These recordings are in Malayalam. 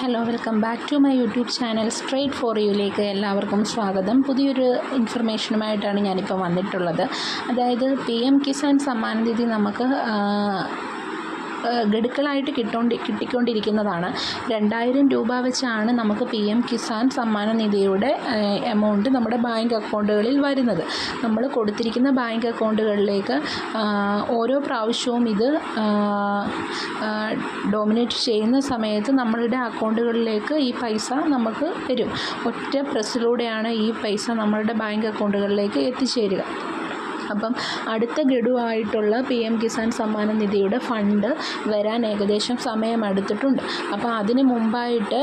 Hello welcome back to my YouTube channel straight for യുയിലേക്ക് എല്ലാവർക്കും സ്വാഗതം. പുതിയൊരു ഇൻഫർമേഷനുമായിട്ടാണ് ഞാനിപ്പോൾ വന്നിട്ടുള്ളത്. അതായത് പി എം കിസാൻ സമ്മാനനിധി നമുക്ക് ഗഡുക്കളായിട്ട് കിട്ടോണ്ടി കിട്ടിക്കൊണ്ടിരിക്കുന്നതാണ്. രണ്ടായിരം രൂപ വെച്ചാണ് നമുക്ക് പി എം കിസാൻ സമ്മാന നിധിയുടെ എമൗണ്ട് നമ്മുടെ ബാങ്ക് അക്കൗണ്ടുകളിൽ വരുന്നത്. നമ്മൾ കൊടുത്തിരിക്കുന്ന ബാങ്ക് അക്കൗണ്ടുകളിലേക്ക് ഓരോ പ്രാവശ്യവും ഇത് ഡോമിനേറ്റ് ചെയ്യുന്ന സമയത്ത് നമ്മളുടെ അക്കൗണ്ടുകളിലേക്ക് ഈ പൈസ നമുക്ക് വരും. ഒറ്റ പ്രസിലൂടെയാണ് ഈ പൈസ നമ്മളുടെ ബാങ്ക് അക്കൗണ്ടുകളിലേക്ക് എത്തിച്ചേരുക. അപ്പം അടുത്ത ഗഡുവായിട്ടുള്ള പി എം കിസാൻ സമ്മാന നിധിയുടെ ഫണ്ട് വരാൻ ഏകദേശം സമയമെടുത്തിട്ടുണ്ട്. അപ്പോൾ അതിന് മുമ്പായിട്ട്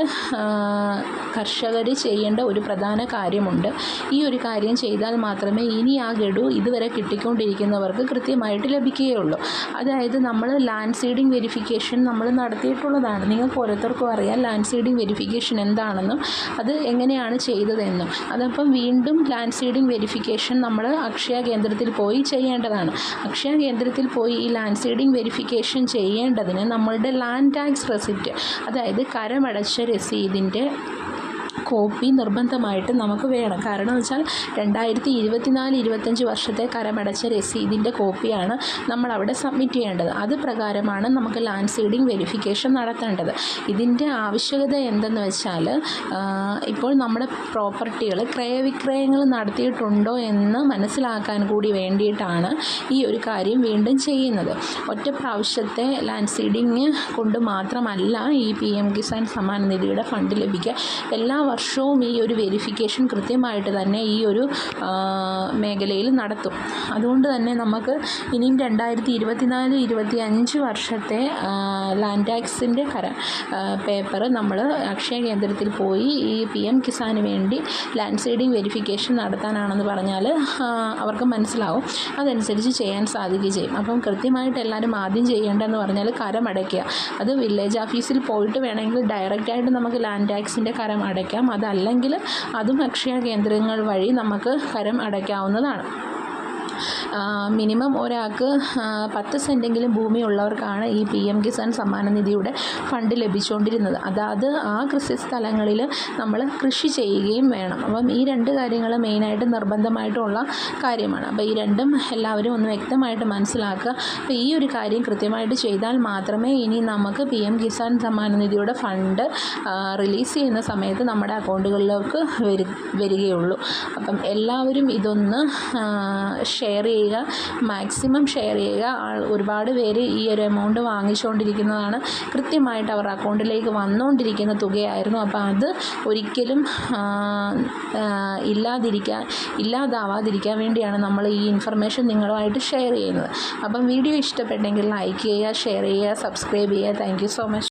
കർഷകർ ചെയ്യേണ്ട ഒരു പ്രധാന കാര്യമുണ്ട്. ഈ ഒരു കാര്യം ചെയ്താൽ മാത്രമേ ഇനി ആ ഗഡു ഇതുവരെ കിട്ടിക്കൊണ്ടിരിക്കുന്നവർക്ക് കൃത്യമായിട്ട് ലഭിക്കുകയുള്ളൂ. അതായത് നമ്മൾ ലാൻഡ് സീഡിംഗ് വെരിഫിക്കേഷൻ നമ്മൾ നടത്തിയിട്ടുള്ളതാണ്. നിങ്ങൾക്ക് ഓരോരുത്തർക്കും അറിയാം ലാൻഡ് സീഡിംഗ് വെരിഫിക്കേഷൻ എന്താണെന്നും അത് എങ്ങനെയാണ് ചെയ്തതെന്നും. അതപ്പം വീണ്ടും ലാൻഡ് സീഡിംഗ് വെരിഫിക്കേഷൻ നമ്മൾ അക്ഷയ കേന്ദ്രത്തിൽ പോയി ചെയ്യേണ്ടതാണ്. അക്ഷയ കേന്ദ്രത്തിൽ പോയി ഈ ലാൻഡ് സീഡിംഗ് വെരിഫിക്കേഷൻ ചെയ്യേണ്ടതിന് നമ്മളുടെ ലാൻഡ് ടാക്സ് റെസിപ്റ്റ് അതായത് കരമടച്ച രസീതിന്റെ കോപ്പി നിർബന്ധമായിട്ടും നമുക്ക് വേണം. കാരണം എന്ന് വെച്ചാൽ രണ്ടായിരത്തി ഇരുപത്തിനാല് ഇരുപത്തഞ്ച് വർഷത്തെ കരമടച്ച രസീതിന്റെ കോപ്പിയാണ് നമ്മൾ അവിടെ സബ്മിറ്റ് ചെയ്യേണ്ടത്. അത് പ്രകാരമാണ് നമുക്ക് ലാൻഡ് സീഡിംഗ് വെരിഫിക്കേഷൻ നടത്തേണ്ടത്. ഇതിന്റെ ആവശ്യകത എന്തെന്ന് വെച്ചാൽ ഇപ്പോൾ നമ്മുടെ പ്രോപ്പർട്ടികൾ ക്രയവിക്രയങ്ങൾ നടത്തിയിട്ടുണ്ടോ എന്ന് മനസ്സിലാക്കാൻ കൂടി വേണ്ടിയിട്ടാണ് ഈ ഒരു കാര്യം വീണ്ടും ചെയ്യുന്നത്. ഒറ്റ പ്രാവശ്യത്തെ ലാൻഡ് സീഡിങ് കൊണ്ട് മാത്രമല്ല ഈ പി എം കിസാൻ സമ്മാൻ നിധിയുടെ ഫണ്ട് ലഭിക്കുക. എല്ലാ വർഷവും ഈ ഒരു വെരിഫിക്കേഷൻ കൃത്യമായിട്ട് തന്നെ ഈ ഒരു മേഖലയിൽ നടത്തും. അതുകൊണ്ട് തന്നെ നമുക്ക് ഇനിയും രണ്ടായിരത്തി ഇരുപത്തിനാല് ഇരുപത്തി അഞ്ച് വർഷത്തെ ലാൻഡ് ടാക്സിന്റെ കര പേപ്പർ നമ്മൾ അക്ഷയ കേന്ദ്രത്തിൽ പോയി ഈ പി എം കിസാന് വേണ്ടി ലാൻഡ് സൈഡിങ് വെരിഫിക്കേഷൻ നടത്താനാണെന്ന് പറഞ്ഞാൽ അവർക്ക് മനസ്സിലാവും. അതനുസരിച്ച് ചെയ്യാൻ സാധിക്കുകയും ചെയ്യും. അപ്പം കൃത്യമായിട്ട് എല്ലാവരും ആദ്യം ചെയ്യേണ്ടതെന്ന് പറഞ്ഞാൽ കരമടയ്ക്കുക അത് വില്ലേജ് ഓഫീസിൽ പോയിട്ട് വേണമെങ്കിൽ ഡയറക്റ്റായിട്ട് നമുക്ക് ലാൻഡ് ടാക്സിന്റെ കരം അടയ്ക്കാം. അതല്ലെങ്കിൽ അതും അക്ഷയ കേന്ദ്രങ്ങൾ വഴി നമുക്ക് കരം അടയ്ക്കാവുന്നതാണ്. മിനിമം ഒരാൾക്ക് പത്ത് സെന്റെങ്കിലും ഭൂമി ഉള്ളവർക്കാണ് ഈ പി എം കിസാൻ സമ്മാന നിധിയുടെ ഫണ്ട് ലഭിച്ചുകൊണ്ടിരുന്നത് അതായത് ആ കൃഷി സ്ഥലങ്ങളിൽ നമ്മൾ കൃഷി ചെയ്യുകയും വേണം. അപ്പം ഈ രണ്ട് കാര്യങ്ങൾ മെയിനായിട്ട് നിർബന്ധമായിട്ടുള്ള കാര്യമാണ്. അപ്പോൾ ഈ രണ്ടും എല്ലാവരും ഒന്ന് വ്യക്തമായിട്ട് മനസ്സിലാക്കുക. അപ്പോൾ ഈ ഒരു കാര്യം കൃത്യമായിട്ട് ചെയ്താൽ മാത്രമേ ഇനി നമുക്ക് പി എം കിസാൻ സമ്മാന നിധിയുടെ ഫണ്ട് റിലീസ് ചെയ്യുന്ന സമയത്ത് നമ്മുടെ അക്കൗണ്ടുകളിലേക്ക് വരു വരികയുള്ളൂ. അപ്പം എല്ലാവരും ഇതൊന്ന് ഷെയർ ചെയ്യുക മാക്സിമം ഷെയർ ചെയ്യുക. ഒരുപാട് പേര് ഈ ഒരു എമൗണ്ട് വാങ്ങിച്ചുകൊണ്ടിരിക്കുന്നതാണ്. കൃത്യമായിട്ട് അവർ അക്കൗണ്ടിലേക്ക് വന്നുകൊണ്ടിരിക്കുന്ന തുകയായിരുന്നു. അപ്പോൾ അത് ഒരിക്കലും ഇല്ലാതിരിക്കാൻ ഇല്ലാതാവാതിരിക്കാൻ വേണ്ടിയാണ് നമ്മൾ ഈ ഇൻഫർമേഷൻ നിങ്ങളുമായിട്ട് ഷെയർ ചെയ്യുന്നത്. അപ്പം വീഡിയോ ഇഷ്ടപ്പെട്ടെങ്കിൽ ലൈക്ക് ചെയ്യുക ഷെയർ ചെയ്യുക സബ്സ്ക്രൈബ് ചെയ്യുക. Thank so much